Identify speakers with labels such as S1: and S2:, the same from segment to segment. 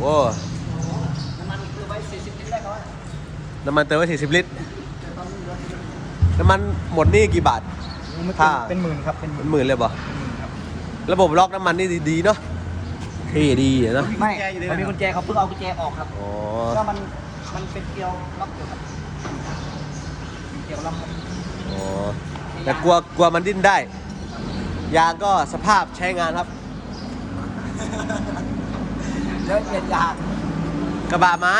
S1: โอ้
S2: น้ำมันคือไว้40ลิตรได้เขาว่า
S1: น้ำมันเติมไว้40ลิตร น้ำมันหมดนี่กี่บาท ถ้า
S2: เป็นหมื่นครับ เป็นห
S1: เป็
S2: มื่น
S1: นหมื่นเลยป่ะระบบล็อกน้ำมันนี่ดีๆเนาะเท่ดีอะเนาะ
S2: ไม่มันมีกุญแจเขาเพิ่งเอากุญแจออกครับ
S1: อ๋อ
S2: ก็มัน มันเป็นเกลียวล็อกอยู่ครับเกลียวล็อกครับ
S1: อ๋อ แต่กลัวกลัวมันดิ้นได้ ยางก็สภาพใช้งานครับ
S2: เดี๋ยวเปลี่ยนยาง
S1: กระบะไม้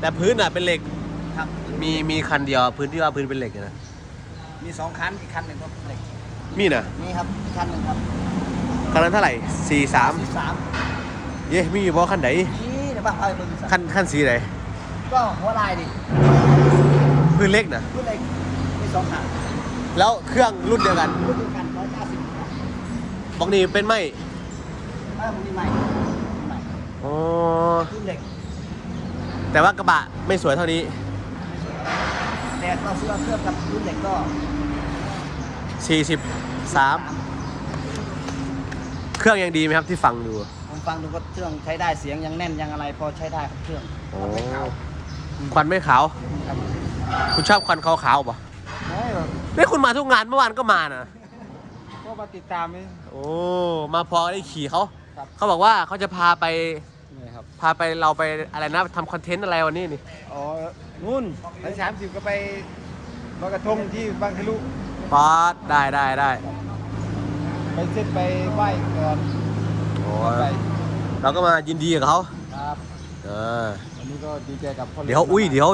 S1: แต่พื้นอะเป็นเหล็ก
S2: ครับ
S1: มีมีคันเดียวพื้นที่ว่าพื้นเป็นเหล็กอะนะ
S2: มีสองคันอีกคันหนึ่งก็เหล็ก
S1: มีน่ะ
S2: นี่ครับอีกคันหนึ่งครับ
S1: คันนั้นเท่าไหร่สี่สาม
S2: สี่สาม
S1: เย้มีอยู่บ่คันไหน
S2: นี่เดี๋ยวบ้าเอาไปมึง
S1: คันคันสีไหน
S2: ก็หัวลายดิ
S1: พื้นเล็กนะ
S2: รุ่นเหล็กมีสองคัน
S1: แล้วเครื่องรุ่นเดียวกัน
S2: รุ่นเดียวกันร้อยเก้าสิบ
S1: บอกนี่เป็นไหม
S2: เออมึงมีใหม่ใหม่
S1: อ๋อ
S2: รุ่นเหล็ก
S1: แต่ว่ากระบะไม่สวยเท่านี้
S2: แต่เราซื้อเครื่องกับรุ่นเหล็กก็
S1: 43 เครื่องยังดีไหมครับที่ฟังดู
S2: ผมฟังดูก็เครื่องใช้ได้เสียงยังแน่นยังอะไรพอใช้ได้ครับเครื่อง
S1: โอ้
S2: ไม่เก่า
S1: ควันไม่ขาว
S2: ครับ
S1: คุณชอบควันขาวๆป่ะ
S2: ไม่หรอก
S1: นี่คุณมาทุกงานเมื่อวานก็มานะ
S2: ก็มาติดตามนี่
S1: โอ้ มาพอได้ขี่เขา
S2: ครับ
S1: เขาบอกว่าเขาจะพาไป
S2: นี่ครับ
S1: พาไปเราไปอะไรนะทำคอนเทนต์อะไรวันนี้นี่
S3: อ๋อ นู่นไปสามสิบก็ไปลอยกระทงที่บางทะลุ
S1: ป๊อดได้ได้ได้
S3: ไปเส้นไปไหว้ก่อน
S1: โอ้
S3: ไป
S1: เราก็มายินดีกับเขา
S3: ครับ
S1: เออ
S3: วันนี้ก็ดีใจกับพ่อ
S1: เดี๋ยว อุ้ย เดี๋ยว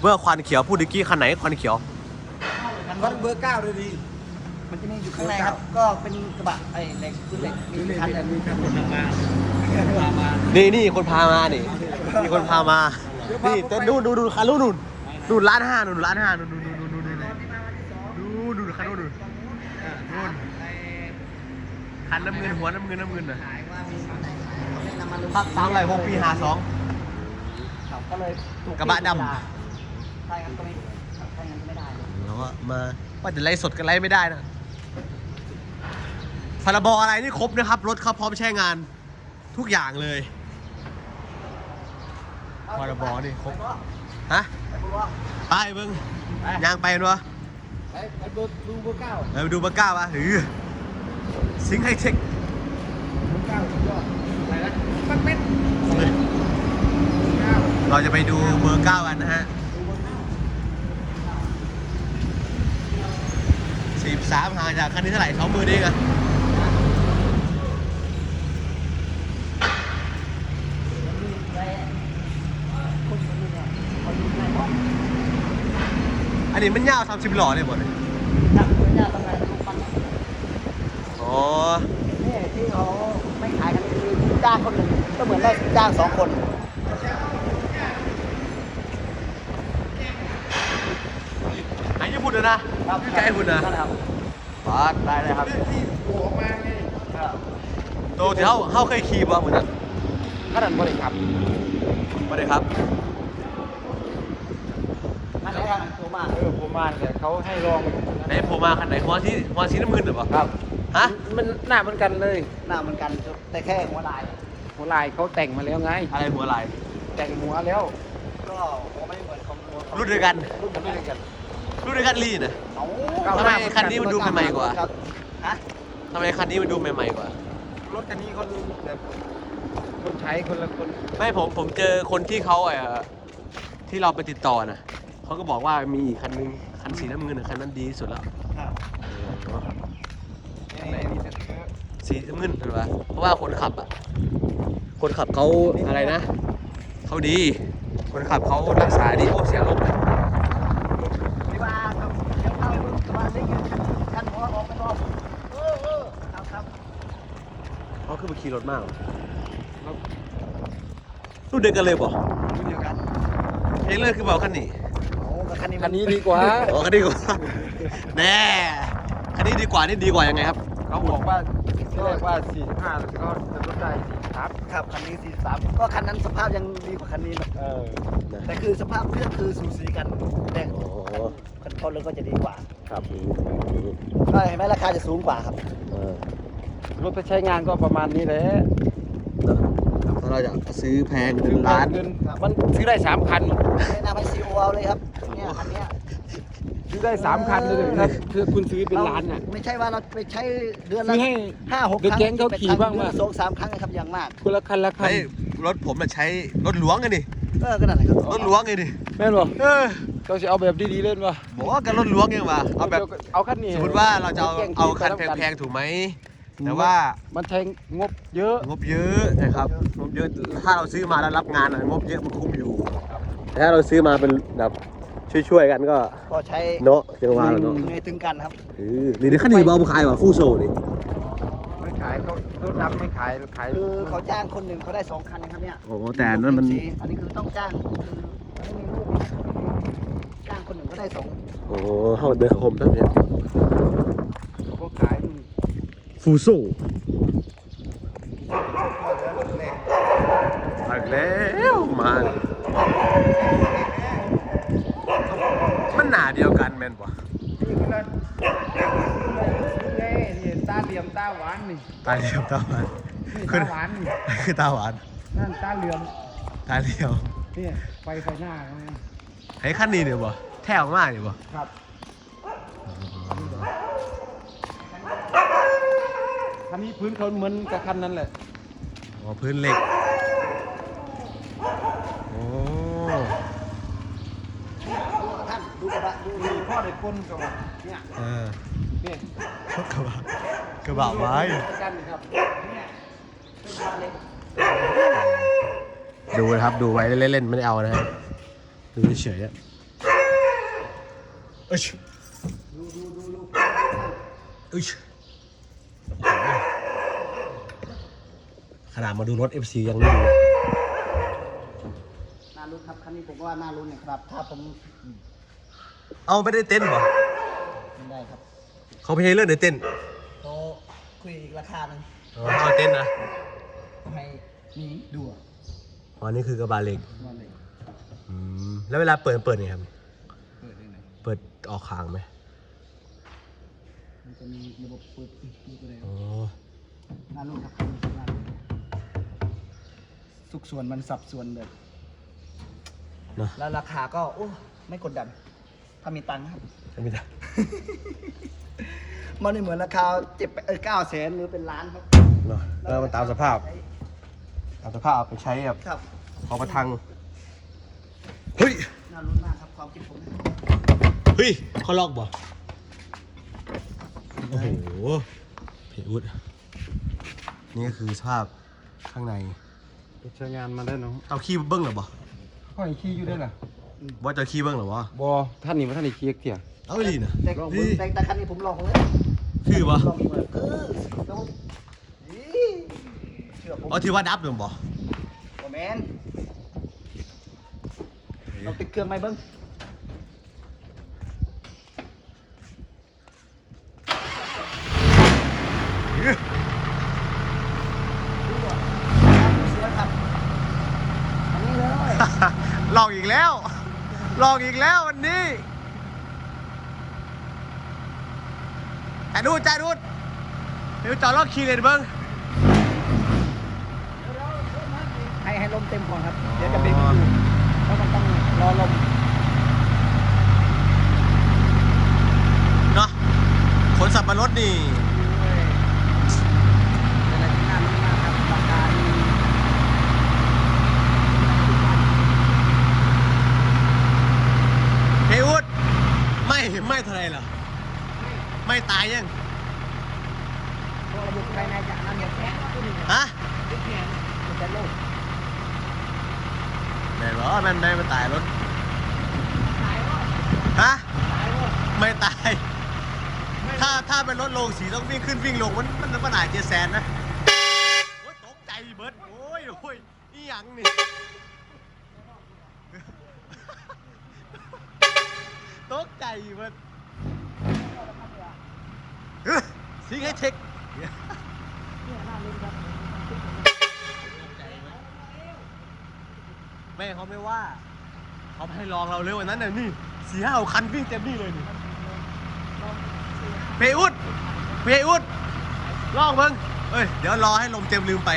S1: เมื่อควันเขียวพูดตะกี้คันไหนควันเขียว
S3: ก็เบอร์เก้าเลยดี
S2: มันจะมีอยู่ข้างในครับ ก็เป็นกระบะไอ้เหล็กรุ่นเหล็กมีคันเดียว
S3: มีครับคนทำมามามา
S1: นี่นี่คนพามานี่นี่คนพามา นี่เต้นนู่นดูดูคันนู่นนู่นนู่นร้านห้านู่นร้านห้านู่นนู่นนู่นนู่นนู่นนู่นดูดูคันนู่นนู่นนู่นคันน้ำเงินหัวน้ำเงินน้ำเงินน่ะ
S2: ขายว่ามีน้ำมัน
S1: ภาคสามไรหกปีหาสอง
S2: ก็เลย
S1: กระบะดำ
S2: ใช่ครับก็ไม่ใช่งั้นก็ไม่ได้
S1: เราก็มาว่าจะไล่สดกันไล่ไม่ได้นะพรบอะไรนี่ครบนะครับ รถเขาพร้อมใช้งาน ทุกอย่างเลยพรบนี่ครบฮะ
S2: ไปบอกว่า
S1: ไปเบิ้งยางไปกันวะ
S3: ไปไปเบอร์ดูเบอร์เก้า
S1: เออไปดูเบอร์เก้าวะหือซิงค์ไฮเทค
S3: เบอร์เก้าสุดยอดอะไรนะปักเม็ดเก้า
S1: เราจะไปดูเบอร์เก้ากันนะฮะสิบสามห่างจากคันนี้เท่าไหร่สองมือเองอะ
S2: มีแร่คนคนนึงอะเขาอยู่ในห้อง
S1: อันนี้มันยาวสามสิบหล่อเลยหมดเลย
S2: นักวิญญาณทำงานทุกวัน
S1: อ๋อ
S2: นี่ที่เขาไม่ขายกันคือจ้างคนหนึ่งก็เหมือนได้จ้างสองคน
S1: หายญี่ปุ่นเลยนะอยู่ใจญี่ปุ่นนะ
S2: ครับ
S1: บาสได้เลยครับ
S3: ที่โผล่ออกมาไง
S1: โตที่เขาเขาเคยขี่บ่เหมือนกัน
S3: ขนาดบริครับ
S1: มาเลยครับ
S2: นั่นแหละครับตัว มาก
S3: เออผมมาแต่เขาให้ลอง
S1: ไหนโผล่มาคันไหนหัวที่หัวสีน้ำเงินหรือเปล่า
S3: ครับ
S1: ฮะ
S3: มันหน้าเหมือนกันเลย
S2: หน้าเหมือนกันแต่แค่หัวลาย
S3: หัวลายเขาแต่งมาแล้วไง
S1: อะไรหัวลาย
S3: แต่งหัวแล้ว
S2: ก็หัวไม่เหมือนของหัวของ
S1: รุ่นเดียวกัน
S2: รุ่นเดียวกัน
S1: รุ่นเดียวกันลีนะ
S2: เอา
S1: ทำไมคันนี้มันดูใหม่ๆกว่า
S2: ครับฮะ
S1: ทำไมคันนี้มันดูใหม่ๆกว่า
S3: รถคันนี้คนแบบคนใช้คนละคน
S1: ไม่ผมผมเจอคนที่เขาเอ่อที่เราไปติดต่อนะ เขาก็บอกว่ามีอีกคันนึงคันสีน้ำเงินน่ะคันนั้นดีที่สุดแล้ว
S2: ครับ
S3: นี่นี่จะเยอะ
S1: สีน้ำเงินเห็นปะเพราะว่าคนขับอะ คนขับเขาอะไรนะ เขาดี คนขับเขารักษาดีโอ้เสียงลมเลย
S2: พี่ว่าครับเดี๋ยวเข้าไปดูว่าได้เงินกันกันหัวออกไปรอบเออเออครับครับ
S1: เขาขึ้นมาขี่รถมากเหรอรุ่นเดียวกันเลยป่ะ
S2: รุ่นเดียวกัน
S1: เองเลยคือเปล่าคันนี้
S2: โอ้กับคันนี้
S3: คันนี้ดีกว่า
S1: โอ้คันนี้ดีกว่าแน่คันนี้ดีกว่านี่ดีกว่ายังไงครับ
S3: เขาบอกว่าที่แรกว่า 45แล้วก็จะลดได้ครับ
S2: ครับคันนี้43ก็คันนั้นสภาพยังดีกว่าคันนี้นะ
S3: เออ
S2: แต่คือสภาพเครื่องคือสูสีกันแต่
S1: โอ้
S2: คันคนเลยก็จะดีกว่า
S1: ครับ
S2: ก็เห็นไหมราคาจะสูงกว่าครับ
S1: เออ
S3: รถไปใช้งานก็ประมาณนี้แหละ
S1: เนอะ
S2: ครับ
S1: ถ้าเราจะซื้อแพงเงินล้าน
S3: เงินมันซื้อได้สามคัน
S2: แนะนำให้ซีโอเอาเลยครับ เนี่ยอันเนี้ย
S3: ซื้อได้สามคันเลยครับคือคุณซื้อเป็นล้านอะ
S2: ไม่ใช่ว่าเราไปใช้เดือน
S3: ซื้
S2: ละ
S3: อให้
S2: ห้าหก
S3: เด็ก
S2: ครั้ง
S3: แก๊งเขาขี่บ้าง
S2: เดือน
S3: ว่า
S2: ละสองสามครั้งนะครับอย่างมาก
S3: คนละคันละคัน
S1: เฮ้ยรถผมอะใช้รถหลวงไงดิ
S2: เออก็นั่นแหละครับ
S1: รถหลวงไงดิ
S3: แม่นบ่
S1: เออ
S3: เราจะเอาแบบดีๆเล่นวะ
S1: บอกว่ากันรถหลวงยังวะเอาแบบ
S3: เอาคันนี้
S1: สมมติว่าเราจะเอาเอาคันแพงๆถูกไหมแต่ว่า
S3: มันแทงงบเยอะ
S1: งบเยอะนะครับงบเยอะถ้าเราซื้อมาแล้วรับงานอะงบเยอะมันคุ้มอยู่แต่ถ้าเราซื้อมาเป็นแบบ ช่วยๆกันก็
S2: ก็ใช้
S1: เนาะจังหวะเนาะ
S2: เหนื่อยถึงกันครับ
S1: เออนี่นี่ขั้นนี้เบาขายว่ะฟูโซนี่
S3: ไม่ขายเขารถดำไม่ขายขาย
S2: คือเขาจ้างคนหนึ่งเขาได้สองคันนะครับเนี่ย
S1: โอ้แต่อันนั้นมัน
S2: อันนี้คือต้องจ้างคือไม่มีลูกจ้างคนหนึ่งก็ได้สอง
S1: โอ้เข้าเดินคมตั้งเนี่ย
S3: เขาก็ขาย
S1: ฟูโซมาแล้วมาเลย มันหนาเดียวกันแม่นปะ
S3: นี่ก็เลยนี่ตาเหลี่ยมตาหวานนี่
S1: ตาเหลี่ยวตาหวาน
S3: นี่
S1: คือ
S3: ตาหวานนี่
S1: คือตาหวาน
S3: นั่นตาเหลี่ยม
S1: ตาเหลี่ยว
S3: นี่ไฟไฟหน้าเขาไง
S1: ให้ขั้นนี้เดี๋ยวบ่แท่ออกมาเดี๋ยวบ่
S3: ครับคันนี้พื้นเขาเหมือนกับคันนั้นแหละ
S1: อ๋อพื้นเหล็กโอ้
S2: ท่านดูกระบะดู
S3: มีพ่ อได้ก้นกับว่า
S2: เนี่ย
S1: เออ
S3: นี่
S1: กระบะกระบะไม้
S3: กันครับ
S2: เป็นคันเล็ก
S1: ดูนะครับดูไว้เล่นๆไม่ได้เอานะฮะดูเฉยๆอะเอ้ย
S2: ดูดูดูดู
S1: เอ้ยขนาดมาดูรถ FC ยังไม่ดู
S2: น่ารุ้นครับคันนี้ผมว่าน่ารุ้นนะครับ ถ้าผม
S1: เอาไม่ได้เต้นบ่
S2: ไม่ได้ครับ
S1: เขาไม่ให้เลื่อนในเต้น
S2: โตคุยอีกราคาหนึ่ง
S1: อ๋อเอาเต้นนะ
S2: ให้นี่ดูอะ
S1: อ๋อนี่คือกระบะเหล็ก
S2: ว่าเลย
S1: อืมแล้วเวลาเปิดเปิดไงครับ
S2: เปิดได้ไหน
S1: เปิดออกข้างไหม
S2: มันจะมีระบบเปิดปิดดูไปเลย
S1: อ๋อ
S2: น่ารุ้นครับคันนี้น่ารุ้นสุกส่วนมันสับส่วนแบบ
S1: เนาะ
S2: แล้วราคาก็โอ้ไม่กดดัน ถ้ามีตังค์ครับ
S1: ไม่ได้
S2: มันไม่เหมือนราคาเจ็ดเออเก้าแสนหรือเป็นล้านครับ
S1: เนาะแล้วมันตามสภาพ ตามสภาพเอาไปใช้แบบ
S2: ครับ
S1: พอประทัง เฮ้ย
S2: น่ารุ้นมากครับความคิดผม
S1: เฮ้ยเขาล็อกบ่ โอ้โหเพอุดนี่ก็คือสภาพข้างใน
S3: ใช้งานมาได้เนาะ
S1: เอาขี้เบิ้งเหรอบ่
S3: ห้อยขี้อยู่ได้ล่ะ
S1: ว่าจะขี้เบิ้งเหรอวะ
S3: บอท่านนี่ว่าท่านนี่ขี้เที่ย
S1: เอาไปดีนะ
S2: แต่
S3: ลอง
S2: แต่แต่แต่คันนี้ผมลองเลย
S1: คือบ่
S2: ลองอีกเลยเออแล้วอีเชื่อผม
S1: เอาที่ว่าดับเดี๋ยวบ่
S2: โอแมนเราติดเครื่องไหมเบิ้งดูก่อนเสียครับอันนี้เลย
S1: ลองอีกแล้ว ลองอีกแล้ววันนี้จ่ายดูดจ่ายดูดเดี๋ยวจอดลอกขี้เลยเบิ้ง
S2: ให้ให้ลมเต็มก่อนครับ เดี๋ยวจะเบรกไม่อยู่เพราะมันต้องรอลม
S1: เนาะขนสับปะรดนี่
S2: เป็นอะไรที่น่าลุ้นมากครับราคานี่
S1: เฮยอุดไม่ไม่เท่าไหรเหรอ ไม่ตายยัง
S2: ตัวระบบภายในจะอันเดียวแค่ตัวนี้
S1: ฮะ
S2: ลึกแขนมันจะโล่ง
S1: แม่นบอกว่ามันไม่มันตายรถ
S2: ตายก็
S1: ฮะ
S2: ตายก็
S1: ไม่ตาย ถ้าถ้าเป็นรถโลงสีต้องวิ่งขึ้นวิ่งลงมันมันมันหนาเจแสนนะโอ้ยตกใจเบิร์ดโอ้ยโอ้ยนี่ยังนี่ตกใจเบิร์ด สิงให้เช็คแม่เขาไม่ว่า เขาให้ลองเราเร็ววันนั้นน่ะนี่สี่ห้าคันวิ่งเต็มนี่เลยนี่เพอุดเพอุดลองเพิ่งเอ้ย เดี๋ยวรอให้ลมเต็มลืมไป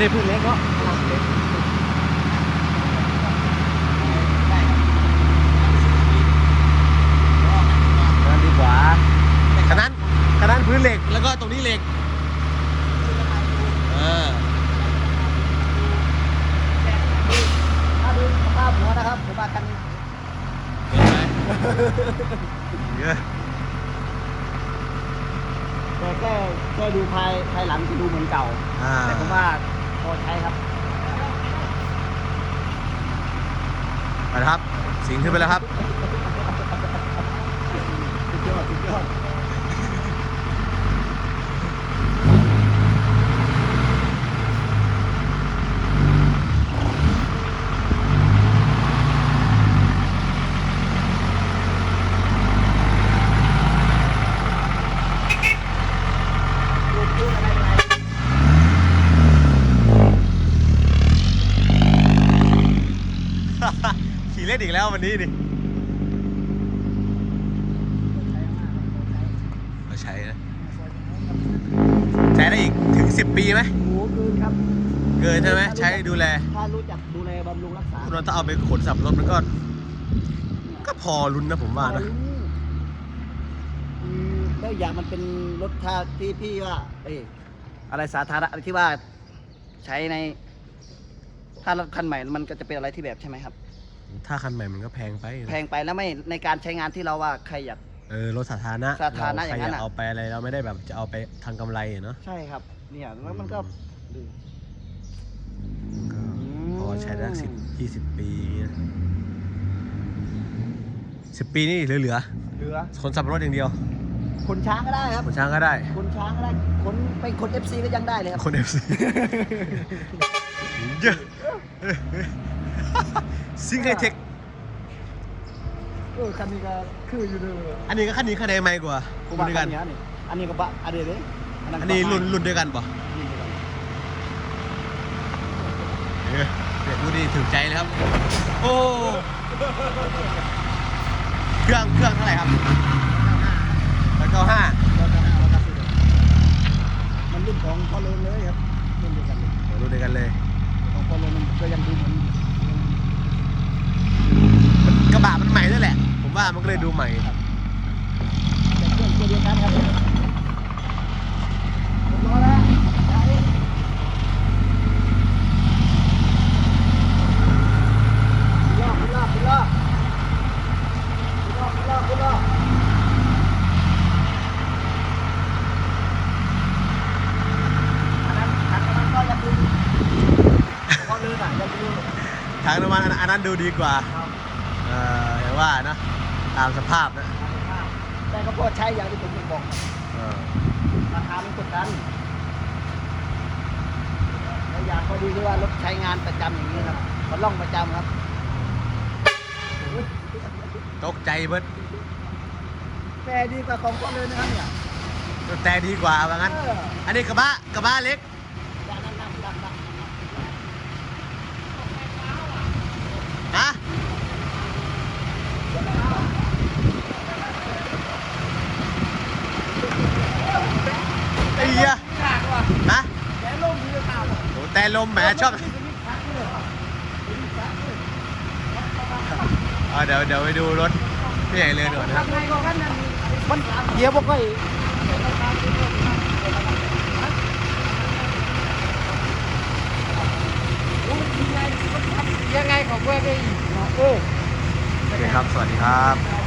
S1: อันนี้พื้นเล็กเนาะข้างล่างเล็กนั่นดีกว่าขนาดขนาดพื้นเหล็กแล้วก็ตรงนี้เหล็กเออ
S2: ถ้าดูสภาพหัวนะครับผมว่ากัน
S1: เห็นไหมเยอะ
S2: แต่แค่แค่ดูภายภายหลังจะดูเหมือนเก่า
S1: อ่า
S2: แต่ผมว่า พอใช้ครับ
S1: ไปนะครับ สิงขึ้นไปแล้วครับ
S2: สุดยอดสุดยอด
S1: ขี่เล่น อีกแล้ววันนี้ดิเราใช้นะใช้ได้อีกถึง 10 ปีไหม
S2: โอ้โหเกินครับ
S1: เกินใช่ไหมใช้ดูแล
S2: ถ้ารู้จักดูแลบำรุงรักษา
S1: คุณว่าถ้าเอาไปขนสับรถมันก็ ก็พอลุ้นนะผมว่านะ
S2: อืมแล้วอย่างมันเป็นรถท่าที่พี่ว่าเอ้ยอะไรสาธารณะอะไรที่ว่าใช้ใน ถ้ารถคันใหม่มันก็จะเป็นอะไรที่แบบใช่ไหมครับ
S1: ถ้าคันใหม่มันก็แพงไปนะ
S2: แพงไปแล้วไม่ในการใช้งานที่เราว่าใครอยาก
S1: เออรถสาธารณะ
S2: สาธารณะ
S1: เใคร
S2: อย่างนั้น
S1: อยาก
S2: อะ
S1: เอาไปอะไรเราไม่ได้แบบจะเอาไปทางกำไรอะเนาะ
S2: ใช่ครับ เนี่ยแล้วมันก็ดู
S1: ก็พอใช้ได้สิบยี่สิบปีสิบปีนี่เหลือ
S2: เหลือ
S1: ๆคนสับรถอย่างเดียว
S2: คนช้างก็ได้ครับ
S1: คนช้างก็ได้
S2: คนช้างก็ได้คนเป็นคน FC ก็ยังได้เลยครับ
S1: คนเอฟซีเยอะ ซิงไฮเทค
S2: เออคันนี้ก็คืออยู่เด้อ
S1: อันนี้ก็คันนี้คันใดใหม่กว่า
S2: ผม
S1: รุ่
S2: ว่าน
S1: เดียว
S2: คั
S1: กันน
S2: นี้นี่อันนี้ก็บะอันเดียวเลย
S1: อันนี้รุ่นรุ่นเดียวกันป่ะ
S2: รุ่นเดียวกัน
S1: เออเด็กดูดีถึงใจเลยครับ โอ้เครื่องเครื่องเท่าไหร่ครับร้อยเก้าห้า
S2: ร้อยเก้าห้าร้อยเก้าสิบมันรุ่นของพอลเลนเลยครับรุ่นเดียวกันเลย
S1: รุ่นเดียวกันเลย
S2: ของพอลเลนมันก็ยังดูเหมือน
S1: มัน กระบะมันใหม่ด้วยแหละ ผมว่ามันก็เลยดูใหม่
S2: แต่เครื่องตัวเดียวกันครับรอแล้วได้รอบรอบรอบรอบรอบรอบอันนั้นอันนั้นก็ยังดูพอเลื่อนอะยังดู
S1: ทางน้ำมันอันอันนั้นดูดีกว่า
S2: ครับ
S1: เอออย่าง ว่านะตามสภาพนะ
S2: แต่ก็พอใช้อย่างที่ผมบอกครับ
S1: เออ
S2: ราคามันกดดันและอย่างก็ดีที่ว่ารถใช้งานประจำอย่างนี้ครับมันล่องประจำครับ
S1: ตกใจเบิด
S2: แต่ดีกว่าของก็เลยนะครับเนี่ย
S1: แต่ดีกว่าว่างั้น
S2: เออ
S1: อันนี้กระบะกระบะเล็ก
S2: ดันดันดันดันดัน
S1: ฮะ ไอ้เหี้ย
S2: ขาดว่ะ
S1: ฮะ
S2: แกล่มมีข่าว
S1: โอ้แต่ลมแหมชอบเอาเดี๋ยวเดี๋ยวไปดูรถพี่ใหญ่เลยหน่อยนะครับ
S2: ทำไงก็กันนั่นมันเกียร์บอกว่า
S3: ยังไงของเพื่อนได้อีก
S2: เออ
S1: โอเคครับ สวัสดีครับ